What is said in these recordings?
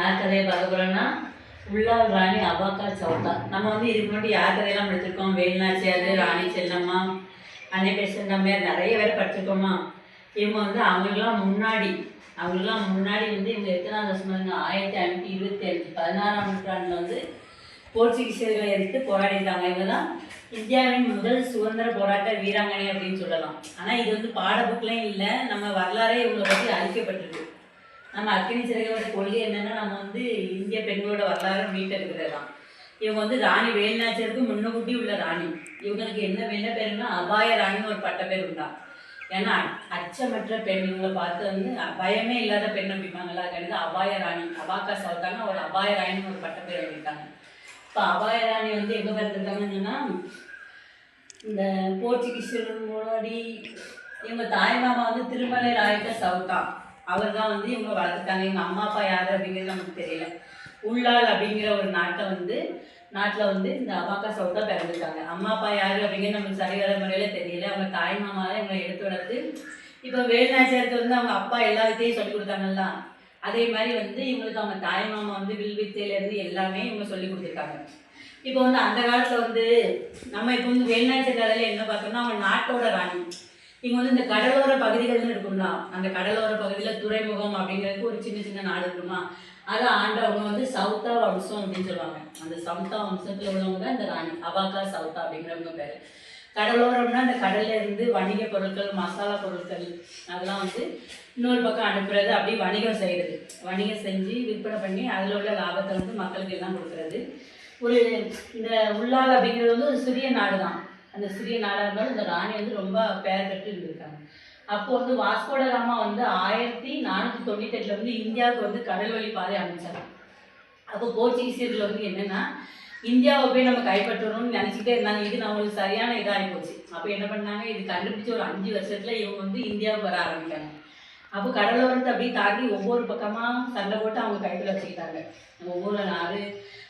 யார் கதையை பார்க்க போறோம்னா உள்ளால் ராணி அபாக்கா சவுத்தா நம்ம வந்து இதுக்கு முன்னாடி யார் கதையெல்லாம் படிச்சிருக்கோம்? வேலுநாச்சியார் ராணி செல்லம்மா அன்னை பேசுகிறமையார் நிறைய பேர் படிச்சிருக்கோமா? இவங்க வந்து அவங்களுக்குலாம் முன்னாடி அவங்களுக்குலாம் முன்னாடி வந்து இவங்க எத்தனாவது வருஷம் இருந்தாங்க ஆயிரத்தி ஐநூற்றி இருபத்தி அஞ்சு பதினாறாம் நூற்றாண்டில் வந்து போர்ச்சுகீசியர்களை எதிர்த்து போராடிட்டாங்க இவங்க தான் இந்தியாவின் முதல் சுதந்திர போராட்ட வீராங்கனை அப்படின்னு சொல்லலாம். ஆனால் இது வந்து பாட இல்லை. நம்ம வரலாறே இவங்களை பற்றி அழிக்கப்பட்டிருக்கு. நம்ம அக்னி சிறகோட கொள்கை என்னன்னா நம்ம வந்து இந்திய பெண்களோட வரலாறு மீட்டெடுக்கிறது தான் இவங்க வந்து ராணி வேலுநாச்சியருக்கு முன்னகுட்டி உள்ள ராணி. இவங்களுக்கு என்ன என்ன பேருன்னா அபாய ராணின்னு ஒரு பட்ட பேர் உண்டா. ஏன்னா அச்சமற்ற பெண் இவங்களை பார்த்து வந்து பயமே இல்லாத பெண் அப்படிப்பாங்களா கிடையாது அபாய ராணி. அபாக்கா சவுத்தாங்க ஒரு அபாய ராணின்னு ஒரு பட்ட பேர் எழுதிட்டாங்க இப்போ அபாய ராணி வந்து எங்கே பிறந்திருக்காங்கன்னு இந்த போர்ச்சுகீசியர்கள் முன்னாடி இவங்க தாய் மாமா வந்து திருமலை ராயக்க சவுத்தான் அவர் தான் வந்து இவங்க வளர்த்துட்டாங்க. எங்கள் அம்மா அப்பா யார் அப்படிங்கிறது நமக்கு தெரியல. உள்ளால் அப்படிங்கிற ஒரு நாட்டை வந்து நாட்டில் வந்து இந்த அபாக்கா சவுத்தா பிறந்துட்டாங்க. அம்மா அப்பா யார் அப்படிங்கிறது நமக்கு சரியான முறையில் தெரியல. அவங்க தாய் மாமா தான் இவங்களை எடுத்து வளர்த்து இப்போ வேலுநாச்சியாருக்கு வந்து அவங்க அப்பா எல்லா வித்தையும் சொல்லி கொடுத்தாங்கல்ல. அதே மாதிரி வந்து இவங்களுக்கு அவங்க தாய் மாமா வந்து வில் வித்தையிலேருந்து எல்லாமே இவங்க சொல்லி கொடுத்துருக்காங்க. இப்போ வந்து அந்த காலத்தில் வந்து நம்ம இப்போ வந்து வேலுநாச்சியார் கதையில் என்ன பார்த்தோம்னா அவங்க நாட்டோட ராணி. இங்கே வந்து இந்த கடலோர பகுதிகள்னு இருக்கும்லாம் அந்த கடலோர பகுதியில் துறைமுகம் அப்படிங்கிறதுக்கு ஒரு சின்ன சின்ன நாடு இருக்குமா? அதை ஆண்டவங்க வந்து சவுத்தா வம்சம் அப்படின்னு சொல்லுவாங்க. அந்த சவுத்தா வம்சத்தில் உள்ளவங்க இந்த ராணி அபாக்கா சவுத்தா அப்படிங்கிறவங்க பேர். கடலோரம்னா அந்த கடல்ல இருந்து வணிக பொருட்கள் மசாலா பொருட்கள் அதெல்லாம் வந்து இன்னொரு பக்கம் அனுப்புறது அப்படி வணிகம் செய்கிறது வணிகம் செஞ்சு விற்பனை பண்ணி அதில் உள்ள லாபத்தை வந்து மக்களுக்கு எல்லாம் கொடுக்குறது. ஒரு இந்த உள்ளால் அப்படிங்கிறது வந்து ஒரு சிறிய நாடு தான் அந்த சிறிய நாடாக இருந்தாலும் இந்த ராணி வந்து ரொம்ப பெயர் பெற்று இருந்திருக்காங்க அப்போ வந்து வாஸ்கோட காமா வந்து ஆயிரத்தி நானூற்றி தொண்ணூத்தெட்டில் வந்து இந்தியாவுக்கு வந்து கடல் வழி பாதை அமைச்சாங்க அப்போ போர்ச்சுகீசியர்கள் வந்து என்னென்னா இந்தியாவை போய் நம்ம கைப்பற்றணும்னு நினச்சிக்கிட்டே இருந்தாங்க. இது நம்மளுக்கு சரியான இதாகி போச்சு. அப்போ என்ன பண்ணாங்க? இது கண்டுபிடிச்ச ஒரு அஞ்சு வருஷத்தில் இவங்க வந்து இந்தியாவுக்கு வர ஆரம்பித்தாங்க அப்போ கடலோரத்தை அப்படியே தாண்டி ஒவ்வொரு பக்கமாக சண்டை போட்டு அவங்க கைப்பில் வச்சுக்கிட்டாங்க. ஒவ்வொரு நாடு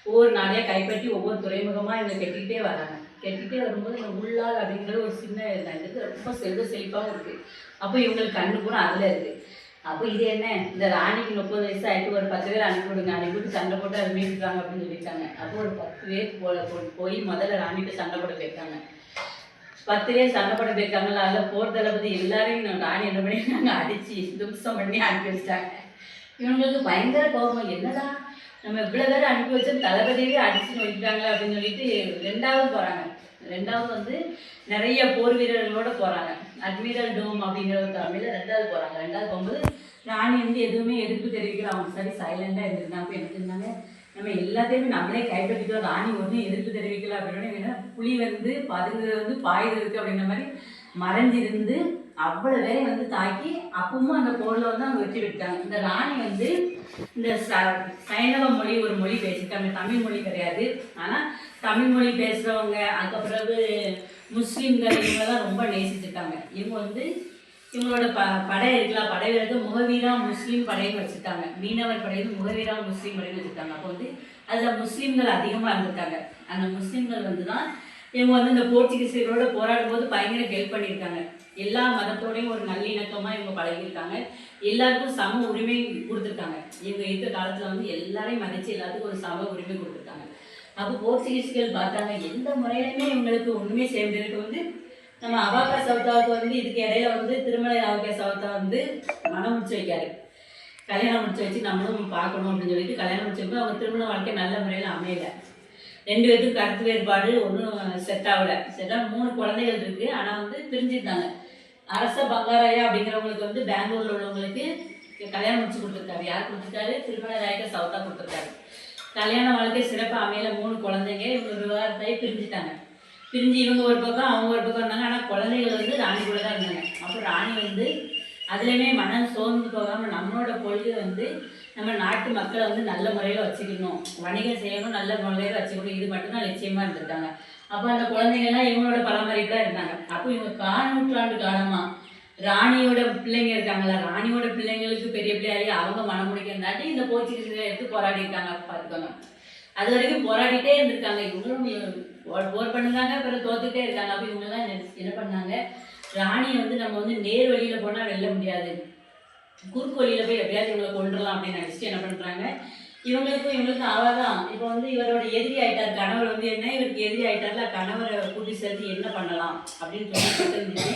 ஒவ்வொரு நாடையாக கைப்பற்றி ஒவ்வொரு துறைமுகமாக இவங்க கட்டிக்கிட்டே வராங்க. கட்டிகிட்டே வரும்போது இந்த உள்ளால் அப்படிங்கிற ஒரு சின்ன இது ரொம்ப செல்வ செழிப்பாகவும் இருக்குது அப்போ இவங்களுக்கு கண்ணு கூட அதில் இருக்குது அப்போ இது என்ன? இந்த ராணிக்கு முப்பது வயசு ஆகிட்டு ஒரு பத்து பேர் அனுப்பி விடுங்க. அனுப்பிவிட்டு சண்டை போட்டு அது மீட்டுறாங்க அப்படின்னு சொல்லிட்டாங்க அப்போ ஒரு பத்து பேர் போல போய் முதல்ல ராணிகிட்ட சண்டை போட போயிருக்காங்க. பத்து பேர் சண்டை போட போயிருக்காங்கல்ல அதில் போர் தளபதி எல்லாரையும் ராணி என்ன பண்ணி நாங்கள் அடித்து தும்சம் பண்ணி அனுப்பி வச்சிட்டாங்க. இவங்களுக்கு பயங்கர கோபம். என்னடா? நம்ம இவ்வளோ பேர் அனுப்பி வச்சு தளபதியே அடிச்சு நோக்கிட்டாங்களே அப்படின்னு சொல்லிட்டு ரெண்டாவது போகிறாங்க ரெண்டாவது வந்து நிறைய போர் வீரர்களோட போகிறாங்க அட்மிரல் டோம் அப்படிங்கிற ஒரு தலைமையில் ரெண்டாவது போகிறாங்க ரெண்டாவது போகும்போது ராணி வந்து எதுவுமே எதிர்ப்பு தெரிவிக்கல. அவங்க சரி சைலண்டாக இருந்திருந்தாங்க அப்போ என்ன நம்ம எல்லாத்தையுமே நம்மளே கைப்பற்றிக்கிறோம் ராணி ஒன்றும் எதிர்ப்பு தெரிவிக்கல அப்படின்னு என்ன புலி வந்து பதுங்குறது வந்து பாயுது இருக்குது அப்படின்ற மாதிரி மறைஞ்சிருந்து அவ்வளவு பேரை வந்து தாக்கி அப்பவும் அந்த போரில் வந்து அவங்க வெற்றி விட்டாங்க இந்த ராணி வந்து இந்த ச சைனவ மொழி ஒரு மொழி பேசிட்டாங்க தமிழ் மொழி கிடையாது. ஆனால் தமிழ் மொழி பேசுகிறவங்க அதுக்கு பிறகு முஸ்லீம்கள் இவங்கெல்லாம் ரொம்ப நேசிச்சுட்டாங்க. இவங்க வந்து இவங்களோட ப படை இருக்குல்ல படை வந்து முகவீரா முஸ்லீம் படைன்னு வச்சுட்டாங்க மீனவர் படை வந்து முகவீரா முஸ்லீம் படைன்னு வச்சுருக்காங்க அப்போ வந்து அதில் முஸ்லீம்கள் அதிகமாக இருந்திருக்காங்க. அந்த முஸ்லீம்கள் வந்து தான் இவங்க வந்து இந்த போர்ச்சுகீசியர்களோட போராடும் போது பயங்கர ஹெல்ப் பண்ணியிருக்காங்க. எல்லா மதத்தோடையும் ஒரு நல்லிணக்கமாக இவங்க பழகியிருக்காங்க. எல்லாருக்கும் சம உரிமை கொடுத்துருக்காங்க. இவங்க இருக்க காலத்தில் வந்து எல்லாரையும் மதித்து எல்லாத்துக்கும் ஒரு சம உரிமை கொடுத்துருக்காங்க. அப்போ போர்ச்சுகீஸ்கள் பார்த்தாங்க எந்த முறையிலுமே இவங்களுக்கு ஒன்றுமே சேர்ந்ததுக்கு வந்து நம்ம அபாக்கா சவுத்தாவுக்கு வந்து இதுக்கு இடையில வந்து திருமலை அபாக்கா சவுத்தா வந்து மனம் முடிச்சு வைக்காரு. கல்யாணம் முடிச்சு வச்சு நம்மளும் பார்க்கணும் அப்படின்னு சொல்லிட்டு கல்யாணம் முடிச்சப்போ அவங்க திருமண வாழ்க்கை நல்ல முறையில் அமையல. ரெண்டு பேருக்கும் கருத்து வேறுபாடு ஒன்றும் செட் ஆகலை. செட்டாக மூணு குழந்தைகள் இருக்குது ஆனால் வந்து பிரிஞ்சிருந்தாங்க. அரச பங்காராயா அப்படிங்கிறவங்களுக்கு வந்து பெங்களூரில் உள்ளவங்களுக்கு கல்யாணம் முடிச்சு கொடுத்துருக்காரு. யார் கொடுத்துருக்காரு? திருமணராயக்க சவுத்தா கொடுத்துருக்காரு. கல்யாண வாழ்க்கை சிறப்பாக அமையல மூணு குழந்தைங்க. இவங்க விவாகரத்தாய் பிரிஞ்சுட்டாங்க. பிரிஞ்சு இவங்க ஒரு பக்கம் அவங்க ஒரு பக்கம் இருந்தாங்க. ஆனால் குழந்தைகள் வந்து ராணி கூட தான் இருந்தாங்க. அப்போ ராணி வந்து அதுலேயுமே மனம் சோர்ந்து போகாமல் நம்மளோட கொள்கை வந்து நம்ம நாட்டு மக்களை வந்து நல்ல முறையில் வச்சுக்கணும். வணிகம் செய்யணும் நல்ல முறையில் வச்சுக்கணும். இது மட்டும்தான் லட்சியமாக இருந்திருக்காங்க. அப்போ அந்த குழந்தைங்கள்லாம் இவங்களோட பராமரிப்பில் இருந்தாங்க. அப்போ இவங்க கால் நூற்றாண்டு காலமாக ராணியோட பிள்ளைங்க இருக்காங்களா ராணியோட பிள்ளைங்களுக்கு பெரிய பிள்ளையாகி அவங்க மனம் முடிக்கிறதாட்டி இந்த போர்ச்சுகீஸை எடுத்து போராடி இருக்காங்க பார்த்துக்கோங்க அது வரைக்கும் போராடிட்டே இருந்திருக்காங்க. இவங்களும் போர் போர் பண்ணுறாங்க பிறகு தோத்துட்டே இருக்காங்க. அப்போ இவங்கெல்லாம் என்ன- என்ன பண்ணாங்க? ராணியை வந்து நம்ம வந்து நேர் வழியில் போனால் வெல்ல முடியாது. குறுக்கு வழியில் போய் எப்படியாவது இவங்களை கொண்டுடலாம் அப்படின்னு நினச்சிட்டு என்ன பண்ணுறாங்க இவங்களுக்கும் இவங்களுக்கும் அவதான் இப்போ வந்து இவரோட எதிரி ஆயிட்டார் கணவர் வந்து என்ன இவருக்கு எதிரி ஆயிட்டார்ல கணவரை கூட்டி சேர்த்து என்ன பண்ணலாம் அப்படின்னு சொல்லி இருந்துச்சு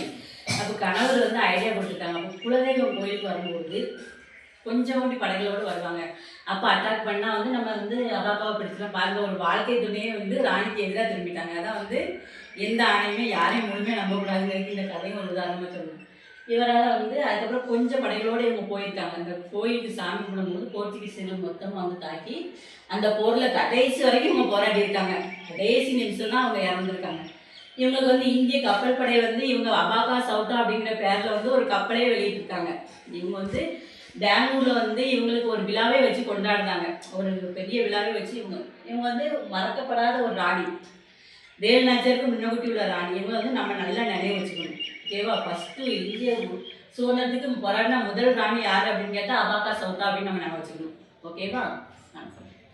அப்போ கணவர் வந்து ஐடியா கொடுத்துருக்காங்க அப்போ குலதெய்வம் கோயிலுக்கு வரும்போது கொஞ்சம் கூடி படைகளோடு வருவாங்க. அப்போ அட்டாக் பண்ணால் வந்து நம்ம வந்து அப்பாவை பிடிச்சலாம் பாருங்க ஒரு வாழ்க்கை துணையே வந்து ராணிக்கு எதிராக திரும்பிட்டாங்க. அதான் வந்து எந்த ஆணையுமே யாரையும் முழுமையாக நம்பக்கூடாதுங்கிறது இந்த கதையும் ஒரு உதாரணமாக சொல்லணும் இவரால் வந்து அதுக்கப்புறம் கொஞ்சம் படைகளோடு இவங்க போயிருக்காங்க. அந்த கோயிலுக்கு சாமி கும்பிடும்போது போர்ச்சுகீஸர்கள் மொத்தமாக வந்து தாக்கி அந்த போரில் கடைசி வரைக்கும் இவங்க போராடி இருக்காங்க கடைசி நிமிஷம் தான் அவங்க இறந்துருக்காங்க. இவங்களுக்கு வந்து இந்திய கப்பல் படை வந்து இவங்க அபாகா சவுட்டா அப்படிங்கிற பேரில் வந்து ஒரு கப்பலே வெளியிட்டிருக்காங்க. இவங்க வந்து பெங்களூரில் வந்து இவங்களுக்கு ஒரு விழாவே வச்சு கொண்டாடினாங்க ஒரு பெரிய விழாவே வச்சு இவங்க இவங்க வந்து மறக்கப்படாத ஒரு ராணி. வேலுநாச்சியாருக்கு முன்னகுட்டி உள்ள ராணி. இவங்க வந்து நம்ம நல்லா நினைவு வச்சுக்கணும். ஓகேவா ஃபஸ்ட்டு இந்திய சுதந்திரத்துக்கு போராடின முதல் ராணி யார் அப்படின்னு கேட்டால் அபாக்கா சவுதா அப்படின்னு நம்ம நினைவு வச்சுக்கணும். ஓகேவா